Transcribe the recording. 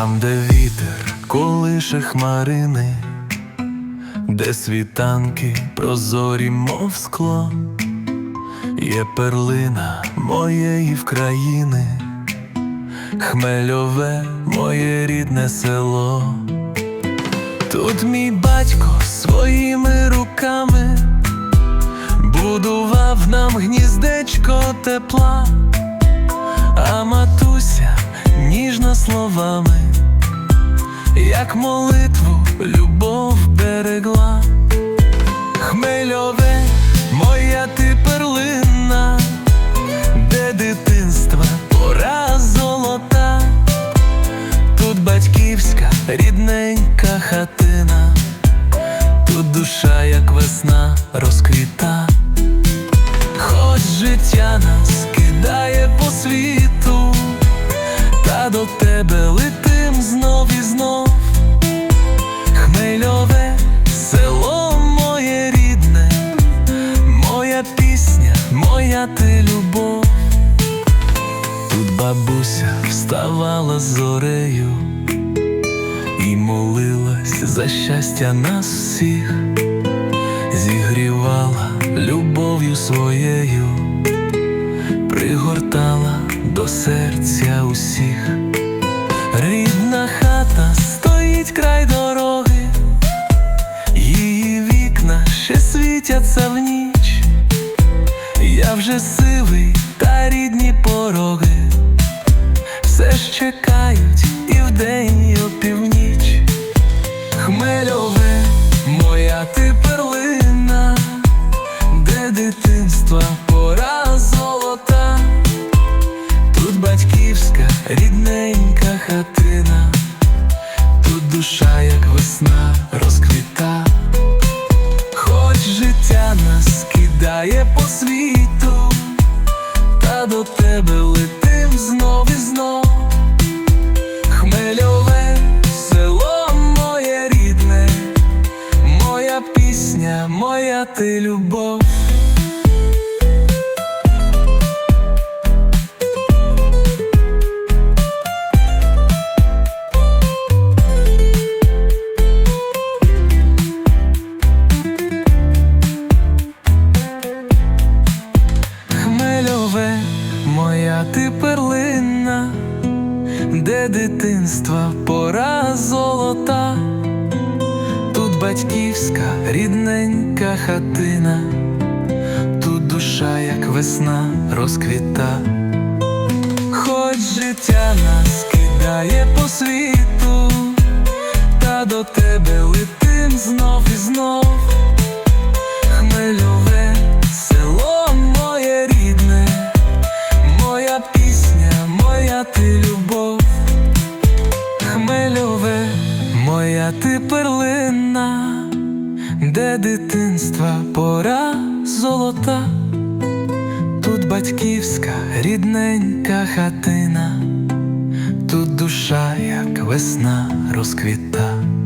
Там, де вітер колише хмарини, де світанки прозорі, мов скло, є перлина моєї вкраїни, Хмельове моє рідне село. Тут мій батько своїми руками будував нам гніздечко тепла, а матуся ніжно словами, як молитву любов берегла. Хмельове, моя ти перлина, де дитинства пора золота, тут батьківська рідненька хатина, тут душа, як весна, розквіта. Хоч життя нас кидає по світу, до тебе летим знов і знов. Хмельове село моє рідне, моя пісня, моя ти любов. Тут бабуся вставала зорею і молилась за щастя нас всіх, зігрівала любов'ю своєю, пригортала до серця усіх. Рідна хата стоїть край дороги, її вікна ще світяться в ніч. Я вже сивий, та рідні пороги все ж чекають і вдень, і опівніч. Рідненька хатина, тут душа, як весна, розквіта. Хоч життя нас кидає по світу, та до тебе летим знов і знов. Хмельове село моє рідне, моя пісня, моя ти любов. Хмельове, моя ти перлина, де дитинства пора золота, тут батьківська рідненька хатина, тут душа, як весна, розквіта. Хоч життя нас кидає по світу, та до тебе ти перлина, де дитинства пора золота, тут батьківська рідненька хатина, тут душа, як весна розквіта.